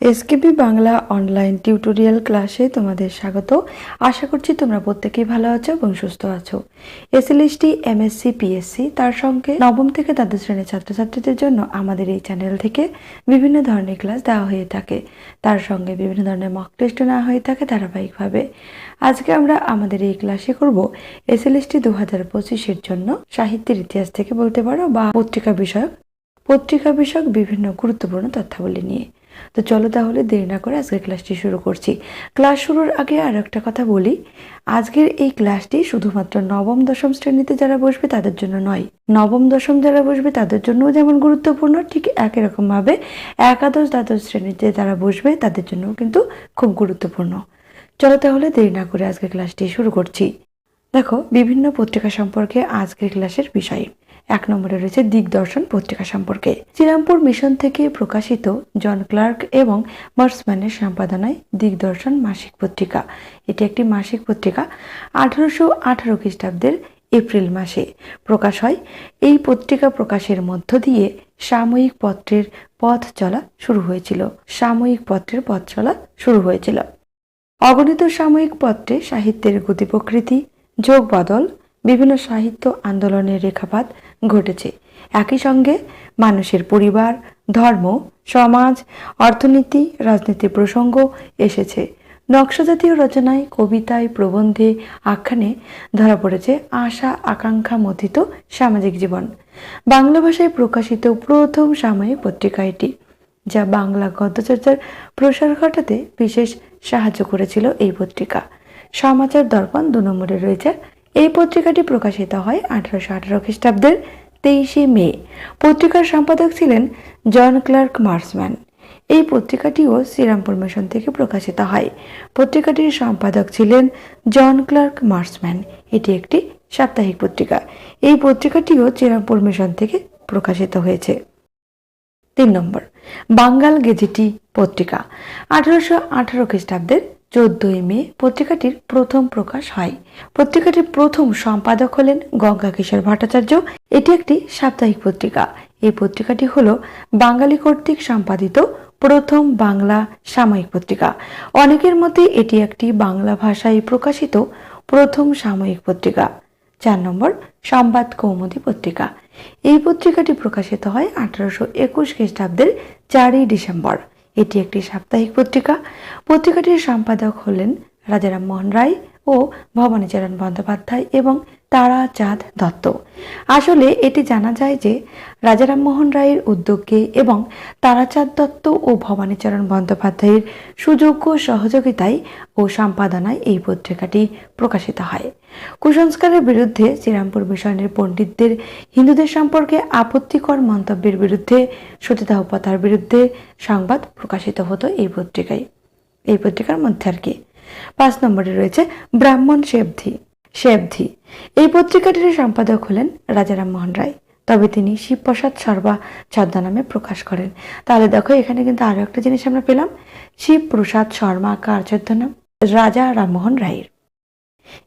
এসকেপি Bangla online tutorial ক্লাসে তোমাদের স্বাগত। আশা করছি তোমরা প্রত্যেকেই ভালো আছো এবং সুস্থ আছো। এসএলএসটি এমএসসি পিএসসি তার সঙ্গে নবম থেকে দ্বাদশ শ্রেণির ছাত্রছাত্রীদের জন্য আমাদের এই চ্যানেল থেকে বিভিন্ন ধরনের ক্লাস দেওয়া হয়ে থাকে। তার সঙ্গে বিভিন্ন ধরনের মক টেস্টও নেওয়া হয়ে থাকে ধারাবাহিকভাবে। আজকে আমরা আমাদের এই ক্লাসে করব এসএলএসটি দু হাজার পঁচিশের জন্য সাহিত্যের ইতিহাস থেকে বলতে পারো বা পত্রিকা বিষয়ক। পত্রিকা বিষয়ক বিভিন্ন গুরুত্বপূর্ণ তথ্যাবলী নিয়ে। তো চলো তাহলে দেরি না করে আজকের ক্লাসটি শুরু করছি। ক্লাস শুরুর আগে আর একটা কথা বলি। আজকের এই ক্লাসটি শুধুমাত্র নবম, দশম শ্রেণীতে যারা বসবে তাদের জন্য নয়। নবম, দশম যারা বসবে তাদের জন্যও যেমন গুরুত্বপূর্ণ, ঠিক একই রকমভাবে একাদশ, দ্বাদশ শ্রেণীতে যারা বসবে তাদের জন্যও কিন্তু খুব গুরুত্বপূর্ণ। চলো তাহলে দেরি না করে আজকের ক্লাসটি শুরু করছি। দেখো, বিভিন্ন পত্রিকা সম্পর্কে আজকের ক্লাসের বিষয়। এক নম্বরে রয়েছে দিগদর্শন পত্রিকা সম্পর্কে। শ্রীরামপুর মিশন থেকে প্রকাশিত জন ক্লার্ক এবং মার্সম্যানের সম্পাদনায় দিগদর্শন মাসিক পত্রিকা। এটি একটি মাসিক পত্রিকা আঠারোশো আঠারো খ্রিস্টাব্দের এপ্রিল মাসে। প্রকাশ হয়, এই পত্রিকা প্রকাশের মধ্য দিয়ে সাময়িক পত্রের পথ চলা শুরু হয়েছিল। সাময়িক পত্রের পথ চলা শুরু হয়েছিল। অগণিত সাময়িক পত্রে সাহিত্যের গতি প্রকৃতি যোগ বদল, বিভিন্ন সাহিত্য আন্দোলনের রেখাপাত ঘটেছে। একই সঙ্গে মানুষের পরিবার, ধর্ম, সমাজ, অর্থনীতি, রাজনীতির প্রসঙ্গ এসেছে। নকশাজাতীয় রচনায় কবিতায় প্রবন্ধে আখ্যানে ধরা পড়েছে আশা, আকাঙ্ক্ষা মথিত সামাজিক জীবন। বাংলা ভাষায় প্রকাশিত প্রথম সাময়িক পত্রিকা এটি যা বাংলা গদ্যচর্চার প্রসার ঘটাতে বিশেষ সাহায্য করেছিল এই পত্রিকা। সমাচার দর্পণ দু নম্বরে রয়েছে এই পত্রিকাটি প্রকাশিত হয় আঠারোশো আঠারো খ্রিস্টাব্দের তেইশে মে। পত্রিকার সম্পাদক ছিলেন জন ক্লার্ক মার্সম্যান। এই পত্রিকাটিও শ্রীরামপুর মিশন থেকে প্রকাশিত হয়। পত্রিকাটির সম্পাদক ছিলেন জন ক্লার্ক মার্সম্যান। এটি একটি সাপ্তাহিক পত্রিকা। এই পত্রিকাটিও শ্রীরামপুর মিশন থেকে প্রকাশিত হয়েছে। তিন নম্বর, বাঙ্গাল গেজেটি পত্রিকা। আঠারোশো আঠারো খ্রিস্টাব্দের চোদ্দই মে পত্রিকাটির প্রথম প্রকাশ হয়। পত্রিকাটির প্রথম সম্পাদক হলেন গঙ্গা কিশোর ভট্টাচার্য। এটি একটি সাপ্তাহিক পত্রিকা। এই পত্রিকাটি হল বাঙালি কর্তৃক সম্পাদিত প্রথম বাংলা সাময়িক পত্রিকা। অনেকের মতে এটি একটি বাংলা ভাষায় প্রকাশিত প্রথম সাময়িক পত্রিকা। চার নম্বর, সংবাদ কৌমুদী পত্রিকা। এই পত্রিকাটি প্রকাশিত হয় আঠারোশো একুশ খ্রিস্টাব্দের চারই ডিসেম্বর। এটি একটি সাপ্তাহিক পত্রিকা। পত্রিকাটির সম্পাদক হলেন রাজারাম মোহন রায় ও ভবানীচরণ বন্দ্যোপাধ্যায় এবং তারাচাঁদ দত্ত। আসলে এটি জানা যায় যে, রাজারাম মোহন রায়ের উদ্যোগে এবং তারাচাঁদ দত্ত ও ভবানীচরণ বন্দ্যোপাধ্যায়ের সুযোগ্য সহযোগিতায় ও সম্পাদনায় এই পত্রিকাটি প্রকাশিত হয়। কুসংস্কারের বিরুদ্ধে শ্রীরামপুর মিশনের পণ্ডিতদের, হিন্দুদের সম্পর্কে আপত্তিকর মন্তব্যের বিরুদ্ধে, সতীদাহ বিরুদ্ধে সংবাদ প্রকাশিত হতো এই পত্রিকায়। এই পত্রিকার মধ্যে আর কি। পাঁচ নম্বরে রয়েছে ব্রাহ্মণ শেবধি শেবধি। এই পত্রিকাটির সম্পাদক হলেন রাজারাম মোহন রায়। তবে তিনি শিবপ্রসাদ শর্মা ছদ্মনামে প্রকাশ করেন। তাহলে দেখো, এখানে কিন্তু আরও একটা জিনিস আমরা পেলাম। শিবপ্রসাদ শর্মা কার ছদ্মনাম রাজা রামমোহন রায়ের।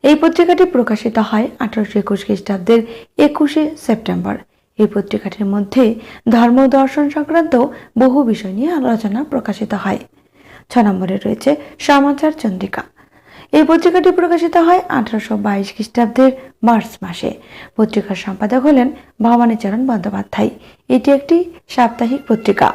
এই পত্রিকাটি প্রকাশিত হয় আঠারোশো একুশ খ্রিস্টাব্দের একুশে সেপ্টেম্বর। এই পত্রিকাটির মধ্যে ধর্ম দর্শন সংক্রান্ত বহু বিষয় নিয়ে আলোচনা প্রকাশিত হয়। ছ নম্বরে রয়েছে সমাচার চন্দ্রিকা। এই পত্রিকাটি প্রকাশিত হয় আঠারোশো বাইশ খ্রিস্টাব্দের মার্চ মাসে। পত্রিকার সম্পাদক হলেন ভবানীচরণ বন্দ্যোপাধ্যায়। এটি একটি সাপ্তাহিক পত্রিকা।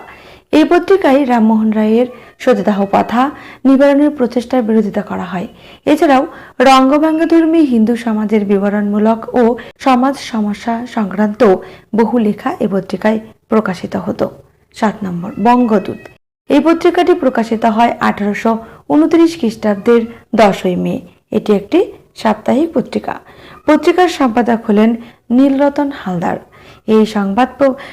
এই পত্রিকায় রামমোহন রায়ের সতীদাহ প্রথা নিবারণের প্রচেষ্টার বিরোধিতা করা হয়। এছাড়াও রঙ্গভঙ্গধর্মী হিন্দু সমাজের বিবরণমূলক ও সমাজ সমস্যা সংক্রান্ত বহু লেখা এই পত্রিকায় প্রকাশিত হতো। সাত নম্বর, বঙ্গদূত। এই পত্রিকাটি প্রকাশিত হয় আঠারোশো উনত্রিশ খ্রিস্টাব্দের দশই মে। এটি একটি সাপ্তাহিক পত্রিকা। পত্রিকার সম্পাদক হলেন নীলরতন হালদার। এই সংবাদ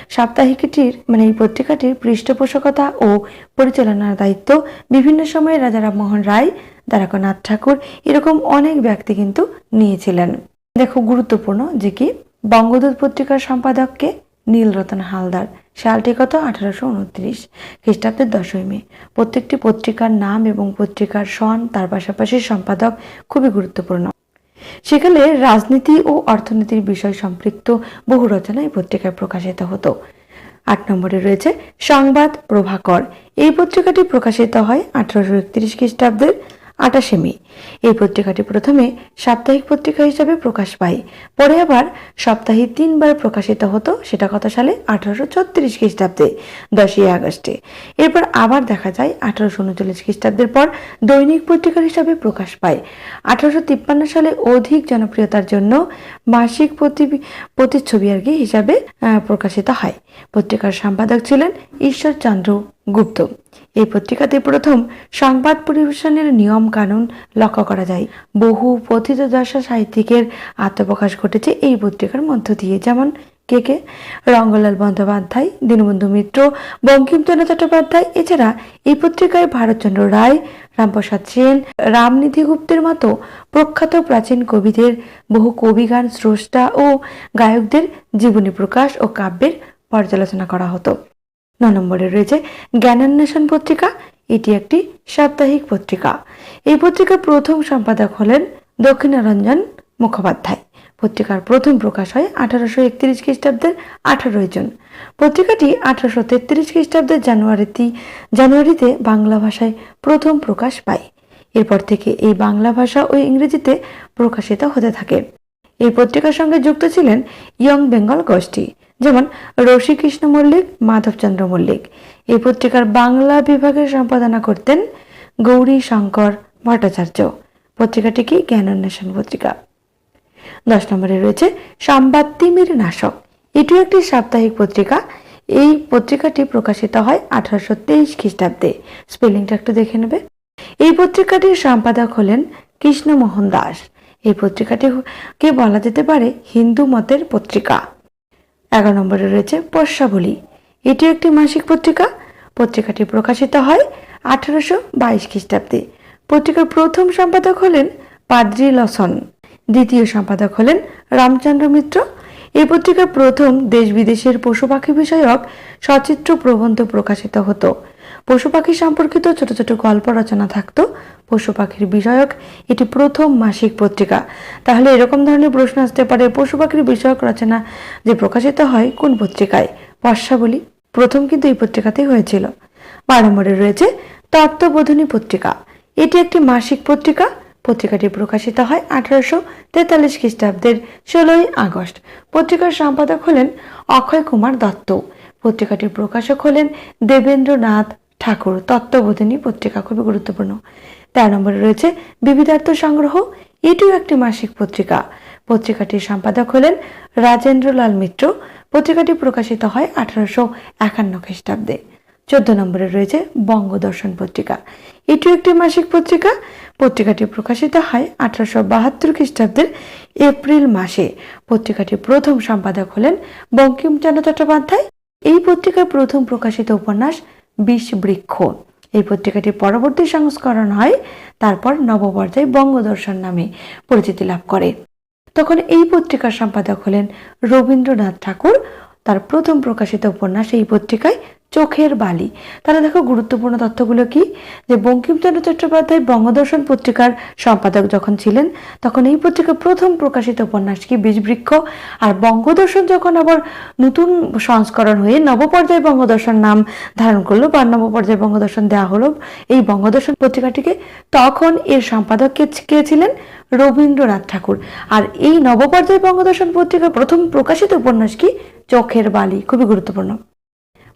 সাপ্তাহিকটির মানে এই পত্রিকাটির পৃষ্ঠপোষকতা ও পরিচালনার দায়িত্ব বিভিন্ন সময়ে রাজা রামমোহন রায়, দ্বারকানাথ ঠাকুর এরকম অনেক ব্যক্তি কিন্তু নিয়েছিলেন। দেখো, গুরুত্বপূর্ণ যে কি, বঙ্গদূত পত্রিকার সম্পাদককে নীলরতন হালদার। সালটি কত? আঠারোশো উনত্রিশ খ্রিস্টাব্দের দশই মে। প্রত্যেকটি পত্রিকার নাম এবং পত্রিকার সন, তার পাশাপাশি সম্পাদক খুবই গুরুত্বপূর্ণ। সেখানে রাজনীতি ও অর্থনীতির বিষয় সম্পৃক্ত বহু রচনা এই পত্রিকায় প্রকাশিত হতো। আট নম্বরে রয়েছে সংবাদ প্রভাকর। এই পত্রিকাটি প্রকাশিত হয় আঠারোশো একত্রিশ খ্রিস্টাব্দের আটাশে মে। এই পত্রিকাটি প্রথমে সাপ্তাহিক পত্রিকা হিসাবে প্রকাশ পায়। পরে আবার সপ্তাহে তিনবার প্রকাশিত হতো সেটা কত সালে আঠারোশো ছত্রিশ খ্রিস্টাব্দে, দশই আগস্টে। এরপর আবার দেখা যায় আঠারোশো উনচল্লিশ খ্রিস্টাব্দের পর দৈনিক পত্রিকা হিসাবে প্রকাশ পায়। আঠারোশো তিপ্পান্ন সালে অধিক জনপ্রিয়তার জন্য মাসিক প্রতি- প্রতিচ্ছবি আর কি হিসাবে প্রকাশিত হয়। পত্রিকার সম্পাদক ছিলেন ঈশ্বরচন্দ্র গুপ্ত। এই পত্রিকাতে প্রথম সংবাদ পরিবেশনের নিয়ম কানুন লক্ষ্য করা যায়। বহু পথিত দশা সাহিত্যিকের আত্মপ্রকাশ ঘটেছে এই পত্রিকার মধ্য দিয়ে। যেমন কে কে? রঙ্গলাল বন্দ্যোপাধ্যায়, দীনবন্ধু মিত্র, বঙ্কিমচন্দ্র চট্টোপাধ্যায়। এছাড়া এই পত্রিকায় ভারতচন্দ্র রায়, রামপ্রসাদ সেন, রামনিধি গুপ্তের মতো প্রখ্যাত প্রাচীন কবিদের বহু কবিগান স্রষ্টা ও গায়কদের জীবনী প্রকাশ ও কাব্যের পর্যালোচনা করা হতো। ন নম্বরে রয়েছে জ্ঞানান্বেষণ পত্রিকা। এটি একটি সাপ্তাহিক পত্রিকা। এই পত্রিকার প্রথম সম্পাদক হলেন দক্ষিণারঞ্জন মুখোপাধ্যায়। পত্রিকার প্রথম প্রকাশ হয় আঠারোশো একত্রিশ খ্রিস্টাব্দের আঠারোই জুন। পত্রিকাটি আঠারোশো তেত্রিশ খ্রিস্টাব্দের জানুয়ারিতে জানুয়ারিতে বাংলা ভাষায় প্রথম প্রকাশ পায়। এরপর থেকে এই বাংলা ভাষা ও ইংরেজিতে প্রকাশিত হতে থাকে। এই পত্রিকার সঙ্গে যুক্ত ছিলেন ইয়ং বেঙ্গল গোষ্ঠী। যেমন রশিকৃষ্ণ মল্লিক, মাধবচন্দ্র মল্লিক। এই পত্রিকার বাংলা বিভাগের সম্পাদনা করতেন গৌরী শঙ্কর ভট্টাচার্য। পত্রিকাটি কি? জ্ঞানান্বেষণ পত্রিকা। দশ নম্বরে রয়েছে সংবাদ তিমির নাশক। এটিও একটি সাপ্তাহিক পত্রিকা। এই পত্রিকাটি প্রকাশিত হয় আঠারোশো তেইশ খ্রিস্টাব্দে। স্পেলিংটা একটু দেখে নেবে। এই পত্রিকাটির সম্পাদক হলেন কৃষ্ণমোহন দাস। এই পত্রিকাটিকে বলা যেতে পারে? হিন্দু মতের পত্রিকা। এগারো নম্বরে রয়েছে পশ্চাবলী এটি একটি মাসিক পত্রিকা। পত্রিকাটি প্রকাশিত হয় আঠারোশো বাইশ খ্রিস্টাব্দে। পত্রিকার প্রথম সম্পাদক হলেন পাদ্রি লসন দ্বিতীয় সম্পাদক হলেন রামচন্দ্র মিত্র। এই পত্রিকার প্রথম দেশ বিদেশের পশু পাখি বিষয়ক সচিত্র প্রবন্ধ প্রকাশিত হতো। পশু পাখি সম্পর্কিত ছোট ছোট গল্প রচনা থাকতো। পশু পাখির বিষয়ক এটি প্রথম মাসিক পত্রিকা। তাহলে এরকম ধরনের প্রশ্ন আসতে পারে, পশু পাখির বিষয়ক রচনা যে প্রকাশিত হয় কোন পত্রিকায়? বর্ষাবলী প্রথম কিন্তু এই পত্রিকাতেই হয়েছিল। বারো নম্বরে রয়েছে তত্ত্ববোধনী পত্রিকা। এটি একটি মাসিক পত্রিকা। পত্রিকাটি প্রকাশিত হয় আঠারোশো তেতাল্লিশ খ্রিস্টাব্দের ষোলোই আগস্ট। পত্রিকার সম্পাদক হলেন অক্ষয় কুমার দত্ত। পত্রিকাটির প্রকাশক হলেন দেবেন্দ্রনাথ ঠাকুর তত্ত্ববোধিনী পত্রিকা খুবই গুরুত্বপূর্ণ। তেরো নম্বরে রয়েছে বিবিধার্থ সংগ্রহ, এটিও একটি মাসিক পত্রিকা। পত্রিকাটির সম্পাদক হলেন রাজেন্দ্রলাল মিত্র। পত্রিকাটি প্রকাশিত হয় আঠারোশো একান্ন খ্রিস্টাব্দে। চোদ্দ নম্বরে রয়েছে বঙ্গদর্শন পত্রিকা। এটিও একটি মাসিক পত্রিকা। পত্রিকাটি প্রকাশিত হয় আঠারোশো বাহাত্তর খ্রিস্টাব্দের এপ্রিল মাসে। পত্রিকাটির প্রথম সম্পাদক হলেন বঙ্কিমচন্দ্র চট্টোপাধ্যায়। এই পত্রিকার প্রথম প্রকাশিত উপন্যাস বিষ বৃক্ষ। এই পত্রিকাটির পরবর্তী সংস্করণ হয় তারপর নবপর্যায় বঙ্গদর্শন নামে পরিচিতি লাভ করে। তখন এই পত্রিকার সম্পাদক হলেন রবীন্দ্রনাথ ঠাকুর তার প্রথম প্রকাশিত উপন্যাস এই পত্রিকায় চোখের বালি। তাহলে দেখো গুরুত্বপূর্ণ তথ্যগুলো কি? যে বঙ্কিমচন্দ্র চট্টোপাধ্যায় বঙ্গদর্শন পত্রিকার সম্পাদক যখন ছিলেন, তখন এই পত্রিকার প্রথম প্রকাশিত উপন্যাস কি? বীজবৃক্ষ। আর বঙ্গদর্শন যখন আবার নতুন সংস্করণ হয়ে নবপর্যায় বঙ্গদর্শন নাম ধারণ করল বা নবপর্যায় বঙ্গদর্শন দেওয়া হলো, এই বঙ্গদর্শন পত্রিকাটিকে তখন এর সম্পাদক কে ছিলেন? রবীন্দ্রনাথ ঠাকুর। আর এই নবপর্যায় বঙ্গদর্শন পত্রিকার প্রথম প্রকাশিত উপন্যাস কি? চোখের বালি। খুবই গুরুত্বপূর্ণ।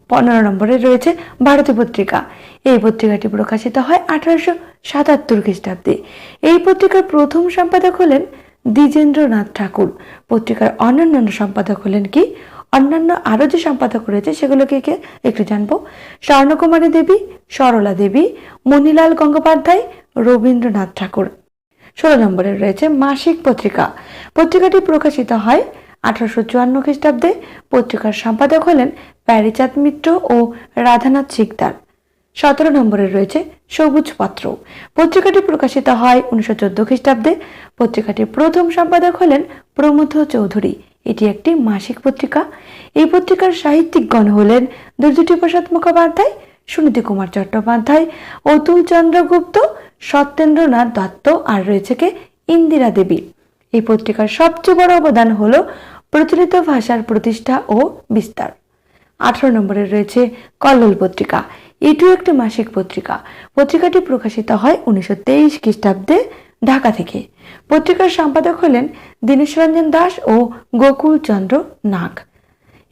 পনেরো নম্বরে রয়েছে ভারতী পত্রিকা। এই পত্রিকাটি প্রকাশিত হয় আঠারোশো সাতাত্তর খ্রিস্টাব্দে। এই পত্রিকার প্রথম সম্পাদক হলেন দ্বিজেন্দ্রনাথ ঠাকুর। পত্রিকার অন্যান্য সম্পাদক হলেন কি? অন্যান্য আরও যে সম্পাদক রয়েছে, সেগুলোকে কে? একটু জানব। স্বর্ণকুমারী দেবী, সরলা দেবী, মণিলাল গঙ্গোপাধ্যায়, রবীন্দ্রনাথ ঠাকুর। ষোলো নম্বরে রয়েছে মাসিক পত্রিকা। পত্রিকাটি প্রকাশিত হয় আঠারোশো চুয়ান্ন খ্রিস্টাব্দে। পত্রিকার সম্পাদক হলেন প্যারিচাঁদ মিত্র ও রাধানাথ শিকদার। সতেরো নম্বরে রয়েছে সবুজ পত্র। পত্রিকাটি প্রকাশিত হয় উনিশশো চোদ্দ খ্রিস্টাব্দে। পত্রিকাটির প্রথম সম্পাদক হলেন প্রমথ চৌধুরী। এটি একটি মাসিক পত্রিকা। এই পত্রিকার সাহিত্যিকগণ হলেন দুর্যোটি প্রসাদ মুখোপাধ্যায়, সুনীতি কুমার চট্টোপাধ্যায়, অতুল চন্দ্র গুপ্ত সত্যেন্দ্রনাথ দত্ত আর রয়েছে কে ইন্দিরা দেবী। এই পত্রিকার সবচেয়ে বড় অবদান হল প্রচলিত ভাষার প্রতিষ্ঠা ও বিস্তার। আঠারো নম্বরে রয়েছে কল্লোল পত্রিকা। এটিও একটি মাসিক পত্রিকা। পত্রিকাটি প্রকাশিত হয় উনিশশো তেইশ খ্রিস্টাব্দে ঢাকা থেকে। পত্রিকার সম্পাদক হলেন দীনেশ রঞ্জন দাস ও গোকুল চন্দ্র নাগ।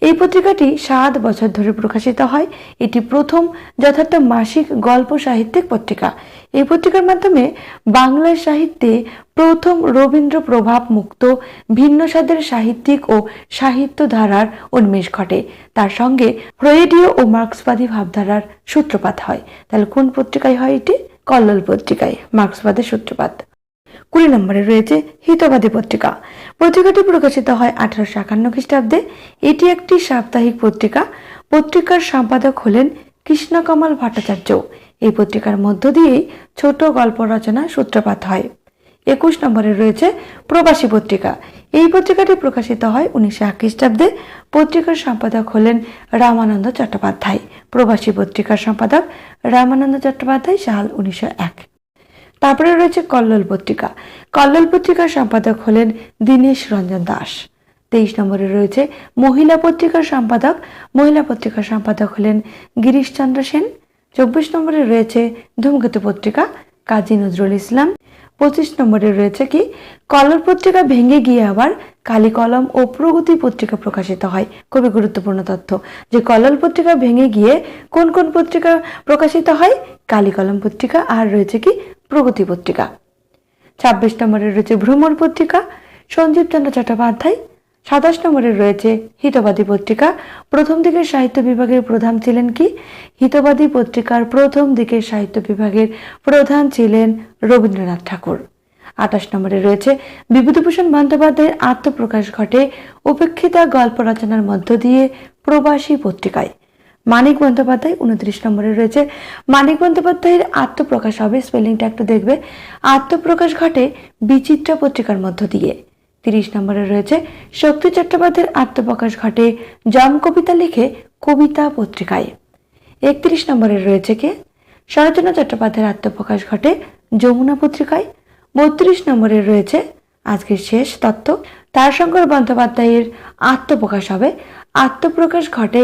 এই পত্রিকাটি সাত বছর ধরে প্রকাশিত হয়। এটি প্রথম যথার্থ মাসিক গল্প সাহিত্যিক পত্রিকা। এই পত্রিকার মাধ্যমে বাংলা সাহিত্যে প্রথম রবীন্দ্র প্রভাব মুক্ত, ভিন্ন স্বাদের সাহিত্যিক ও সাহিত্য ধারার উন্মেষ ঘটে। তার সঙ্গে ফ্রয়েডীয় ও মার্ক্সবাদী ভাবধারার সূত্রপাত হয়। তাহলে কোন পত্রিকায় হয় এটি? কল্লোল পত্রিকায় মার্ক্সবাদের সূত্রপাত। কুড়ি নম্বরে রয়েছে হিতবাদী পত্রিকা। পত্রিকাটি প্রকাশিত হয় আঠারোশো একান্ন খ্রিস্টাব্দে। এটি একটি সাপ্তাহিক পত্রিকা। পত্রিকার সম্পাদক হলেন কৃষ্ণকমল ভট্টাচার্য। এই পত্রিকার মধ্য দিয়েই ছোট গল্প রচনা সূত্রপাত হয়। একুশ নম্বরে রয়েছে প্রবাসী পত্রিকা। এই পত্রিকাটি প্রকাশিত হয় উনিশশো এক খ্রিস্টাব্দে। পত্রিকার সম্পাদক হলেন রামানন্দ চট্টোপাধ্যায়। প্রবাসী পত্রিকার সম্পাদক রামানন্দ চট্টোপাধ্যায় সাল উনিশশো এক। তারপরে রয়েছে কল্লোল পত্রিকা। কল্লোল পত্রিকার সম্পাদক হলেন দীনেশ রঞ্জন দাস। তেইশ নম্বরে রয়েছে মহিলা পত্রিকার সম্পাদক। মহিলা পত্রিকার সম্পাদক হলেন গিরিশচন্দ্র সেন। চব্বিশ নম্বরে রয়েছে ধূমকেতু পত্রিকা, কাজী নজরুল ইসলাম। পঁচিশ নম্বরে রয়েছে কি কলর পত্রিকা ভেঙে গিয়ে আবার কালী কলম ও প্রগতি পত্রিকা প্রকাশিত হয়। খুবই গুরুত্বপূর্ণ তথ্য যে কলল পত্রিকা ভেঙে গিয়ে কোন কোন পত্রিকা প্রকাশিত হয়? কালী কলম পত্রিকা আর রয়েছে কি প্রগতি পত্রিকা। ছাব্বিশ নম্বরে রয়েছে ভ্রমণ পত্রিকা, সঞ্জীব চন্দ্র চট্টোপাধ্যায়। সাতাশ নম্বরে রয়েছে হিতবাদী পত্রিকা, প্রথম দিকের সাহিত্য বিভাগের প্রধান ছিলেন কি? হিতবাদী পত্রিকার প্রথম দিকের সাহিত্য বিভাগের প্রধান ছিলেন রবীন্দ্রনাথ ঠাকুর। আঠাশ নম্বরে রয়েছে বিভূতিভূষণ বন্দ্যোপাধ্যায়ের আত্মপ্রকাশ ঘটে উপেক্ষিতা গল্প রচনার মধ্য দিয়ে প্রবাসী পত্রিকায়। মানিক বন্দ্যোপাধ্যায় উনত্রিশ নম্বরে রয়েছে। মানিক বন্দ্যোপাধ্যায়ের আত্মপ্রকাশ হবে স্পেলিংটা একটু দেখবে। আত্মপ্রকাশ ঘটে বিচিত্রা পত্রিকার মধ্য দিয়ে। তিরিশ নম্বরে রয়েছে, শক্তি চট্টোপাধ্যায়ের আত্মপ্রকাশ ঘটে জম কবিতা লিখে কবিতা পত্রিকায়। একত্রিশ নম্বরে রয়েছে কে? শরৎচন্দ্র চট্টোপাধ্যায়ের আত্মপ্রকাশ ঘটে যমুনা পত্রিকায়। বত্রিশ নম্বরে রয়েছে, আজকের শেষ তত্ত্ব। তারশঙ্কর বন্দ্যোপাধ্যায়ের আত্মপ্রকাশ হবে। আত্মপ্রকাশ ঘটে